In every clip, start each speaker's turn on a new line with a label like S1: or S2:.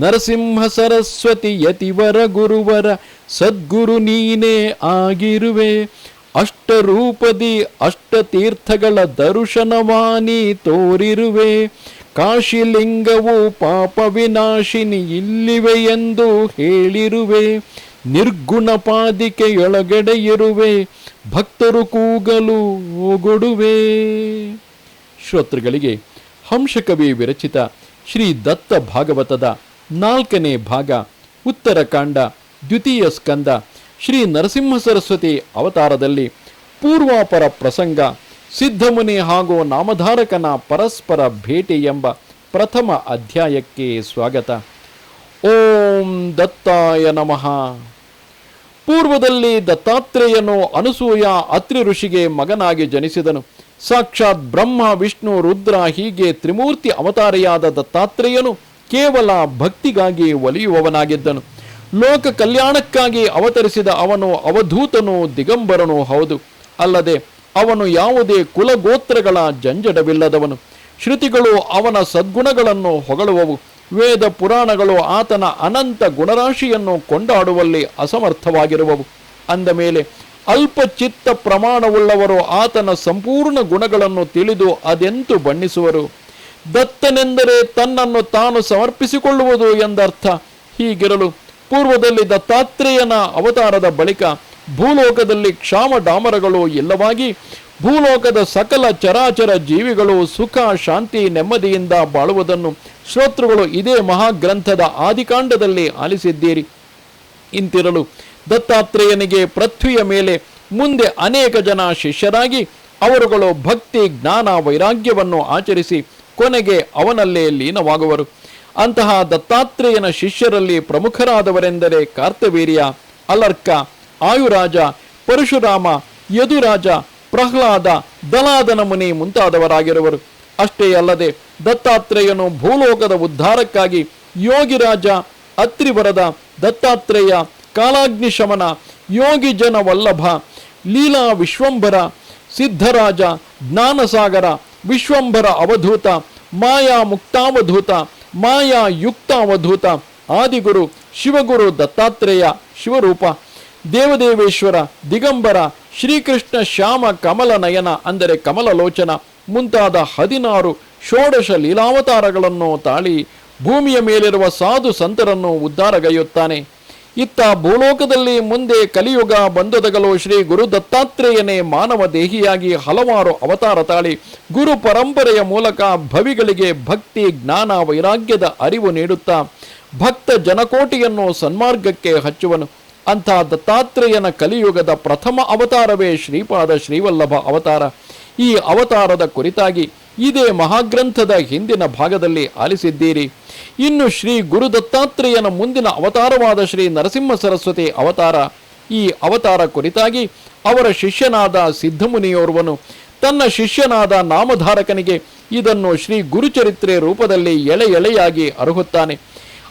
S1: ನರಸಿಂಹ ಸರಸ್ವತಿ ಯತಿವರ ಗುರುವರ, ಸದ್ಗುರು ನೀನೇ ಆಗಿರುವೆ. ಅಷ್ಟರೂಪದಿ ಅಷ್ಟತೀರ್ಥಗಳ ದರ್ಶನವಾನಿ ತೋರಿರುವೆ. ಕಾಶಿಲಿಂಗವು ಪಾಪ ವಿನಾಶಿನಿ ಇಲ್ಲಿವೆ ಎಂದು ಹೇಳಿರುವೆ. ನಿರ್ಗುಣ ಪಾದಿಕೆಯೊಳಗಡೆ ಇರುವೆ ಭಕ್ತರು ಕೂಗಲು ಓಗೊಡುವೆ ಶ್ರೋತೃಗಳಿಗೆ ಹಂಸಕವಿ ವಿರಚಿತ ಶ್ರೀ ದತ್ತ ಭಾಗವತದ ನಾಲ್ಕನೇ ಭಾಗ ಉತ್ತರಕಾಂಡ ದ್ವಿತೀಯ ಸ್ಕಂದ, ಶ್ರೀ ನರಸಿಂಹ ಸರಸ್ವತಿ ಅವತಾರದಲ್ಲಿ ಪೂರ್ವಾಪರ ಪ್ರಸಂಗ, ಸಿದ್ಧಮುನಿ ಹಾಗೂ ನಾಮಧಾರಕನ ಪರಸ್ಪರ ಭೇಟಿ ಎಂಬ ಪ್ರಥಮ ಅಧ್ಯಾಯಕ್ಕೆ ಸ್ವಾಗತ. ಓಂ ದತ್ತಾಯ ನಮಃ. ಪೂರ್ವದಲ್ಲಿ ದತ್ತಾತ್ರೇಯನು ಅನಸೂಯ ಅತ್ರಿ ಋಷಿಗೆ ಮಗನಾಗಿ ಜನಿಸಿದನು. ಸಾಕ್ಷಾತ್ ಬ್ರಹ್ಮ, ವಿಷ್ಣು, ರುದ್ರ ಹೀಗೆ ತ್ರಿಮೂರ್ತಿ ಅವತಾರೆಯಾದ ದತ್ತಾತ್ರೇಯನು ಕೇವಲ ಭಕ್ತಿಗಾಗಿ ಒಲಿಯುವವನಾಗಿದ್ದನು. ಲೋಕ ಕಲ್ಯಾಣಕ್ಕಾಗಿ ಅವತರಿಸಿದ ಅವನು ಅವಧೂತನು ದಿಗಂಬರನು, ಹೌದು. ಅಲ್ಲದೆ ಅವನು ಯಾವುದೇ ಕುಲಗೋತ್ರಗಳ ಜಂಜಡವಿಲ್ಲದವನು. ಶ್ರುತಿಗಳು ಅವನ ಸದ್ಗುಣಗಳನ್ನು ಹೊಗಳುವವು. ವೇದ ಪುರಾಣಗಳು ಆತನ ಅನಂತ ಗುಣರಾಶಿಯನ್ನು ಕೊಂಡಾಡುವಲ್ಲಿ ಅಸಮರ್ಥವಾಗಿರುವವು. ಅಂದ ಮೇಲೆ, ಅಲ್ಪ ಚಿತ್ತ ಪ್ರಮಾಣವುಳ್ಳವರು ಆತನ ಸಂಪೂರ್ಣ ಗುಣಗಳನ್ನು ತಿಳಿದು ಅದೆಂತು ಬಣ್ಣಿಸುವರು? ದತ್ತನೆಂದರೆ ತನ್ನನ್ನು ತಾನು ಸಮರ್ಪಿಸಿಕೊಳ್ಳುವುದು ಎಂದರ್ಥ. ಹೀಗಿರಲು ಪೂರ್ವದಲ್ಲಿ ದತ್ತಾತ್ರೇಯನ ಅವತಾರದ ಬಳಿಕ ಭೂಲೋಕದಲ್ಲಿ ಕ್ಷಾಮ ಡಾಮರಗಳು ಇಲ್ಲವಾಗಿ ಭೂಲೋಕದ ಸಕಲ ಚರಾಚರ ಜೀವಿಗಳು ಸುಖ, ಶಾಂತಿ, ನೆಮ್ಮದಿಯಿಂದ ಬಾಳುವುದನ್ನು ಶ್ರೋತೃಗಳು ಇದೇ ಮಹಾಗ್ರಂಥದ ಆದಿಕಾಂಡದಲ್ಲಿ ಆಲಿಸಿದ್ದೀರಿ. ಇಂತಿರಲು ದತ್ತಾತ್ರೇಯನಿಗೆ ಪೃಥ್ವಿಯ ಮೇಲೆ ಮುಂದೆ ಅನೇಕ ಜನ ಶಿಷ್ಯರಾಗಿ ಅವರುಗಳು ಭಕ್ತಿ, ಜ್ಞಾನ, ವೈರಾಗ್ಯವನ್ನು ಆಚರಿಸಿ ಕೊನೆಗೆ ಅವನಲ್ಲೇ ಲೀನವಾಗುವರು. ಅಂತಹ ದತ್ತಾತ್ರೇಯನ ಶಿಷ್ಯರಲ್ಲಿ ಪ್ರಮುಖರಾದವರೆಂದರೆ ಕಾರ್ತವೀರ್ಯ, ಅಲರ್ಕ, ಆಯುರಾಜ, ಪರಶುರಾಮ, ಯದುರಾಜ, ಪ್ರಹ್ಲಾದ, ದಲಾದನ ಮುನಿ ಮುಂತಾದವರಾಗಿರುವರು. ಅಷ್ಟೇ ಅಲ್ಲದೆ ದತ್ತಾತ್ರೇಯನು ಭೂಲೋಕದ ಉದ್ಧಾರಕ್ಕಾಗಿ ಯೋಗಿರಾಜ, ಅತ್ರಿವರದ, ದತ್ತಾತ್ರೇಯ, ಕಾಲಾಗ್ನಿಶಮನ ಯೋಗಿ ಜನ ವಲ್ಲಭ ಲೀಲಾ ವಿಶ್ವಂಭರ, ಸಿದ್ಧರಾಜ, ಜ್ಞಾನಸಾಗರ ವಿಶ್ವಂಭರ ಅವಧೂತ, ಮಾಯಾ ಮುಕ್ತಾವಧೂತ, ಮಾಯಾ ಯುಕ್ತಾವಧೂತ, ಆದಿಗುರು ಶಿವಗುರು ದತ್ತಾತ್ರೇಯ ಶಿವರೂಪ, ದೇವದೇವೇಶ್ವರ ದಿಗಂಬರ, ಶ್ರೀಕೃಷ್ಣ ಶ್ಯಾಮ ಕಮಲ ನಯನ ಅಂದರೆ ಕಮಲಲೋಚನ, ಮುಂತಾದ ಹದಿನಾರು ಷೋಡಶ ಲೀಲಾವತಾರಗಳನ್ನು ತಾಳಿ ಭೂಮಿಯ ಮೇಲಿರುವ ಸಾಧು ಸಂತರನ್ನು ಉದ್ಧಾರಗೈಯುತ್ತಾನೆ ಇತ್ತ ಭೂಲೋಕದಲ್ಲಿ ಮುಂದೆ ಕಲಿಯುಗ ಬಂದೊದಗಲು ಶ್ರೀ ಗುರು ದತ್ತಾತ್ರೇಯನೇ ಮಾನವ ದೇಹಿಯಾಗಿ ಹಲವಾರು ಅವತಾರ ತಾಳಿ ಗುರು ಪರಂಪರೆಯ ಮೂಲಕ ಭವಿಗಳಿಗೆ ಭಕ್ತಿ, ಜ್ಞಾನ, ವೈರಾಗ್ಯದ ಅರಿವು ನೀಡುತ್ತಾ ಭಕ್ತ ಜನಕೋಟಿಯನ್ನು ಸನ್ಮಾರ್ಗಕ್ಕೆ ಹಚ್ಚುವನು. ಅಂಥ ದತ್ತಾತ್ರೇಯನ ಕಲಿಯುಗದ ಪ್ರಥಮ ಅವತಾರವೇ ಶ್ರೀಪಾದ ಶ್ರೀವಲ್ಲಭ ಅವತಾರ. ಈ ಅವತಾರದ ಕುರಿತಾಗಿ ಇದೇ ಮಹಾಗ್ರಂಥದ ಹಿಂದಿನ ಭಾಗದಲ್ಲಿ ಆಲಿಸಿದ್ದೀರಿ. ಇನ್ನು ಶ್ರೀ ಗುರು ದತ್ತಾತ್ರೇಯನ ಮುಂದಿನ ಅವತಾರವಾದ ಶ್ರೀ ನರಸಿಂಹ ಸರಸ್ವತಿ ಅವತಾರ. ಈ ಅವತಾರ ಕುರಿತಾಗಿ ಅವರ ಶಿಷ್ಯನಾದ ಸಿದ್ಧಮುನಿಯೋರ್ವನು ತನ್ನ ಶಿಷ್ಯನಾದ ನಾಮಧಾರಕನಿಗೆ ಇದನ್ನು ಶ್ರೀ ಗುರುಚರಿತ್ರೆ ರೂಪದಲ್ಲಿ ಎಳೆ ಎಳೆಯಾಗಿ ಅರುಹುತ್ತಾನೆ.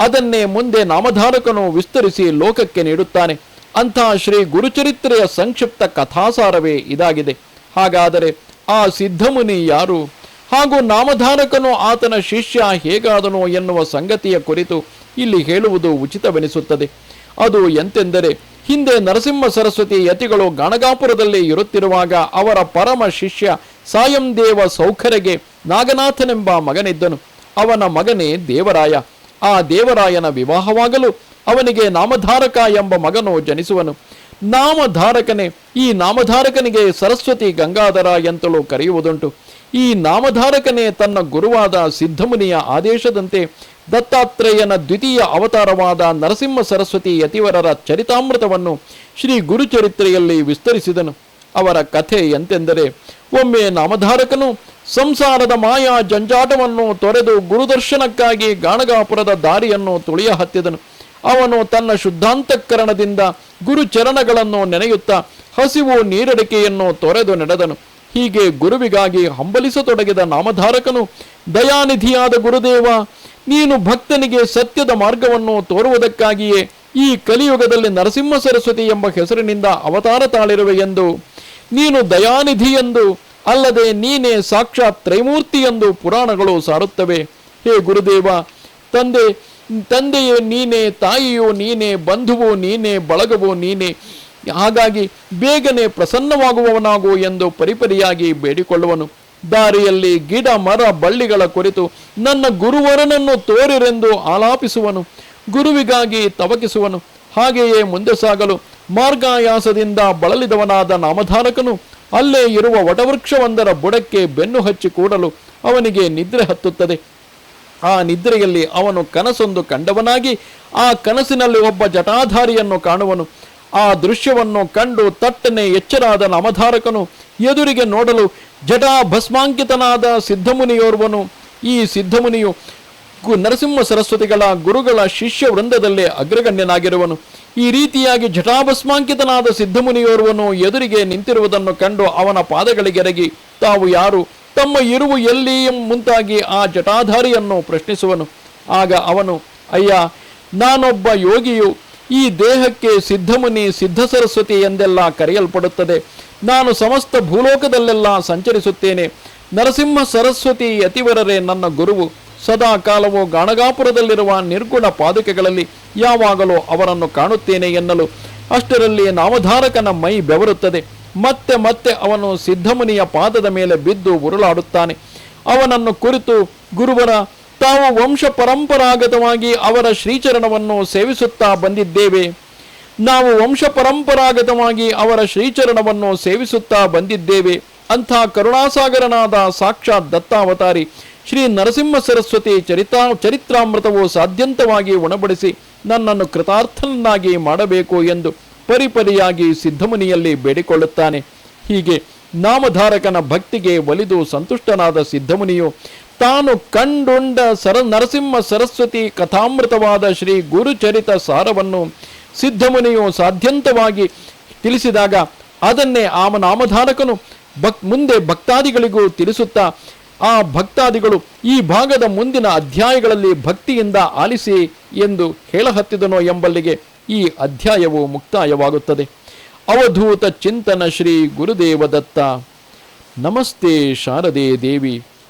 S1: ಅದನ್ನೇ ಮುಂದೆ ನಾಮಧಾರಕನು ವಿಸ್ತರಿಸಿ ಲೋಕಕ್ಕೆ ನೀಡುತ್ತಾನೆ. ಅಂತಹ ಶ್ರೀ ಗುರುಚರಿತ್ರೆಯ ಸಂಕ್ಷಿಪ್ತ ಕಥಾಸಾರವೇ ಇದಾಗಿದೆ. ಹಾಗಾದರೆ ಆ ಸಿದ್ಧಮುನಿ ಯಾರು? ಹಾಗೂ ನಾಮಧಾರಕನು ಆತನ ಶಿಷ್ಯ ಹೇಗಾದನು ಎನ್ನುವ ಸಂಗತಿಯ ಕುರಿತು ಇಲ್ಲಿ ಹೇಳುವುದು ಉಚಿತವೆನಿಸುತ್ತದೆ. ಅದು ಎಂತೆಂದರೆ, ಹಿಂದೆ ನರಸಿಂಹ ಸರಸ್ವತಿ ಯತಿಗಳು ಗಣಗಾಪುರದಲ್ಲಿ ಇರುತ್ತಿರುವಾಗ ಅವರ ಪರಮ ಶಿಷ್ಯ ಸಾಯಂ ದೇವ ಸೌಖರೆಗೆ ನಾಗನಾಥನೆಂಬ ಮಗನಿದ್ದನು. ಅವನ ಮಗನೇ ದೇವರಾಯ. ಆ ದೇವರಾಯನ ವಿವಾಹವಾಗಲು ಅವನಿಗೆ ನಾಮಧಾರಕ ಎಂಬ ಮಗನು ಜನಿಸುವನು. ನಾಮಧಾರಕನೇ, ಈ ನಾಮಧಾರಕನಿಗೆ ಸರಸ್ವತಿ ಗಂಗಾಧರ ಎಂತಲೂ ಕರೆಯುವುದುಂಟು. ಈ ನಾಮಧಾರಕನೇ ತನ್ನ ಗುರುವಾದ ಸಿದ್ಧಮುನಿಯ ಆದೇಶದಂತೆ ದತ್ತಾತ್ರೇಯನ ದ್ವಿತೀಯ ಅವತಾರವಾದ ನರಸಿಂಹ ಸರಸ್ವತಿ ಯತಿವರರ ಚರಿತಾಮೃತವನ್ನು ಶ್ರೀ ಗುರುಚರಿತ್ರೆಯಲ್ಲಿ ವಿಸ್ತರಿಸಿದನು. ಅವರ ಕಥೆ ಎಂತೆಂದರೆ, ಒಮ್ಮೆ ನಾಮಧಾರಕನು ಸಂಸಾರದ ಮಾಯಾ ಜಂಜಾಟವನ್ನು ತೊರೆದು ಗುರುದರ್ಶನಕ್ಕಾಗಿ ಗಾಣಗಾಪುರದ ದಾರಿಯನ್ನು ತುಳಿಯ ಹತ್ತಿದನು. ಅವನು ತನ್ನ ಶುದ್ಧಾಂತಕರಣದಿಂದ ಗುರುಚರಣಗಳನ್ನು ನೆನೆಯುತ್ತಾ ಹಸಿವು ನೀರಡಿಕೆಯನ್ನು ತೊರೆದು ನಡೆದನು. ಹೀಗೆ ಗುರುವಿಗಾಗಿ ಹಂಬಲಿಸತೊಡಗಿದ ನಾಮಧಾರಕನು ದಯಾನಿಧಿಯಾದ ಗುರುದೇವ, ನೀನು ಭಕ್ತನಿಗೆ ಸತ್ಯದ ಮಾರ್ಗವನ್ನು ತೋರುವುದಕ್ಕಾಗಿಯೇ ಈ ಕಲಿಯುಗದಲ್ಲಿ ನರಸಿಂಹ ಸರಸ್ವತಿ ಎಂಬ ಹೆಸರಿನಿಂದ ಅವತಾರ ತಾಳಿರುವೆ ಎಂದು, ನೀನು ದಯಾನಿಧಿ ಎಂದು ಅಲ್ಲದೆ ನೀನೇ ಸಾಕ್ಷಾತ್ ತ್ರೈಮೂರ್ತಿ ಎಂದು ಪುರಾಣಗಳು ಸಾರುತ್ತವೆ. ಹೇ ಗುರುದೇವ, ತಂದೆ, ತಂದೆಯೇ ನೀನೇ, ತಾಯಿಯೋ ನೀನೇ, ಬಂಧುವು ನೀನೇ, ಬಳಗವೋ ನೀನೇ ಹಾಗಾಗಿ ಬೇಗನೆ ಪ್ರಸನ್ನವಾಗುವವನಾಗು ಎಂದು ಪರಿಪರಿಯಾಗಿ ಬೇಡಿಕೊಳ್ಳುವನು. ದಾರಿಯಲ್ಲಿ ಗಿಡ ಮರ ಬಳ್ಳಿಗಳ ಕುರಿತು ನನ್ನ ಗುರುವರನನ್ನು ತೋರಿರೆಂದು ಆಲಾಪಿಸುವನು. ಗುರುವಿಗಾಗಿ ತವಕಿಸುವನು. ಹಾಗೆಯೇ ಮುಂದೆ ಸಾಗಲು ಮಾರ್ಗಾಯಾಸದಿಂದ ಬಳಲಿದವನಾದ ನಾಮಧಾರಕನು. ಅಲ್ಲೇ ಇರುವ ವಟವೃಕ್ಷವೊಂದರ ಬುಡಕ್ಕೆ ಬೆನ್ನು ಹಚ್ಚಿ ಕೂಡಲು ಅವನಿಗೆ ನಿದ್ರೆ ಹತ್ತುತ್ತದೆ. ಆ ನಿದ್ರೆಯಲ್ಲಿ ಅವನು ಕನಸೊಂದು ಕಂಡವನಾಗಿ ಆ ಕನಸಿನಲ್ಲಿ ಒಬ್ಬ ಜಟಾಧಾರಿಯನ್ನು ಕಾಣುವನು. ಆ ದೃಶ್ಯವನ್ನು ಕಂಡು ತಟ್ಟನೆ ಎಚ್ಚರಾದ ನಾಮಧಾರಕನು ಎದುರಿಗೆ ನೋಡಲು ಜಟಾ ಭಸ್ಮಾಂಕಿತನಾದ ಸಿದ್ಧಮುನಿಯೋರ್ವನು. ಈ ಸಿದ್ಧಮುನಿಯು ನರಸಿಂಹ ಸರಸ್ವತಿಗಳ ಗುರುಗಳ ಶಿಷ್ಯ ವೃಂದದಲ್ಲೇ ಅಗ್ರಗಣ್ಯನಾಗಿರುವನು. ಈ ರೀತಿಯಾಗಿ ಜಟಾಭಸ್ಮಾಂಕಿತನಾದ ಸಿದ್ಧಮುನಿಯೋರ್ವನು ಎದುರಿಗೆ ನಿಂತಿರುವುದನ್ನು ಕಂಡು ಅವನ ಪಾದಗಳಿಗೆರಗಿ ತಾವು ಯಾರು? ತಮ್ಮ ಇರುವು ಎಲ್ಲಿ ಮುಂತಾಗಿ ಆ ಜಟಾಧಾರಿಯನ್ನು ಪ್ರಶ್ನಿಸುವನು. ಆಗ ಅವನು, ಅಯ್ಯ, ನಾನೊಬ್ಬ ಯೋಗಿಯು ಈ ದೇಹಕ್ಕೆ ಸಿದ್ಧಮುನಿ ಸಿದ್ಧ ಸರಸ್ವತಿ ಎಂದೆಲ್ಲ ಕರೆಯಲ್ಪಡುತ್ತದೆ. ನಾನು ಸಮಸ್ತ ಭೂಲೋಕದಲ್ಲೆಲ್ಲ ಸಂಚರಿಸುತ್ತೇನೆ. ನರಸಿಂಹ ಸರಸ್ವತಿ ಯತಿವರರೆ ನನ್ನ ಗುರುವು. ಸದಾ ಕಾಲವು ಗಾಣಗಾಪುರದಲ್ಲಿರುವ ನಿರ್ಗುಣ ಪಾದುಕೆಗಳಲ್ಲಿ ಯಾವಾಗಲೂ ಅವರನ್ನು ಕಾಣುತ್ತೇನೆ ಎನ್ನಲು. ಅಷ್ಟರಲ್ಲಿ ನಾಮಧಾರಕನ ಮೈ ಬೆವರುತ್ತದೆ. ಮತ್ತೆ ಮತ್ತೆ ಅವನು ಸಿದ್ಧಮುನಿಯ ಪಾದದ ಮೇಲೆ ಬಿದ್ದು ಉರುಳಾಡುತ್ತಾನೆ. ಅವನನ್ನು ಕುರಿತು, ಗುರುವರ ತಾವು ವಂಶ ಪರಂಪರಾಗತವಾಗಿ ಅವರ ಶ್ರೀಚರಣವನ್ನು ಸೇವಿಸುತ್ತಾ ಬಂದಿದ್ದೇವೆ. ನಾವು ವಂಶ ಪರಂಪರಾಗತವಾಗಿ ಅವರ ಶ್ರೀಚರಣವನ್ನು ಸೇವಿಸುತ್ತಾ ಬಂದಿದ್ದೇವೆ. ಅಂಥ ಕರುಣಾಸಾಗರನಾದ ಸಾಕ್ಷಾತ್ ದತ್ತಾವತಾರಿ ಶ್ರೀ ನರಸಿಂಹ ಸರಸ್ವತಿ ಚರಿತಾ, ಚರಿತ್ರಾಮೃತವು ಸಾಧ್ಯಂತವಾಗಿ ಉಣಬಡಿಸಿ ನನ್ನನ್ನು ಕೃತಾರ್ಥನನ್ನಾಗಿ ಮಾಡಬೇಕು ಎಂದು ಪರಿಪರಿಯಾಗಿ ಸಿದ್ಧಮುನಿಯಲ್ಲಿ ಬೇಡಿಕೊಳ್ಳುತ್ತಾನೆ. ಹೀಗೆ ನಾಮಧಾರಕನ ಭಕ್ತಿಗೆ ಒಲಿದು ಸಂತುಷ್ಟನಾದ ಸಿದ್ಧಮುನಿಯು ತಾನು ಕಂಡುಂಡ ಸರ ನರಸಿಂಹ ಸರಸ್ವತಿ ಕಥಾಮೃತವಾದ ಶ್ರೀ ಗುರುಚರಿತ ಸಾರವನ್ನು ಸಿದ್ಧಮುನಿಯು ಸಾಧ್ಯಂತವಾಗಿ ತಿಳಿಸಿದಾಗ ಅದನ್ನೇ ಆಮ ನಾಮಧಾರಕನು ಭಕ್ ಮುಂದೆ ಭಕ್ತಾದಿಗಳಿಗೂ ತಿಳಿಸುತ್ತಾ, ಆ ಭಕ್ತಾದಿಗಳು ಈ ಭಾಗದ ಮುಂದಿನ ಅಧ್ಯಾಯಗಳಲ್ಲಿ ಭಕ್ತಿಯಿಂದ ಆಲಿಸಿ ಎಂದು ಹೇಳಹತ್ತಿದನೋ ಎಂಬಲ್ಲಿಗೆ ಈ ಅಧ್ಯಾಯವು ಮುಕ್ತಾಯವಾಗುತ್ತದೆ. ಅವಧೂತ ಚಿಂತನ ಶ್ರೀ ಗುರುದೇವದತ್ತ. ನಮಸ್ತೆ ಶಾರದೆ ದೇವಿ.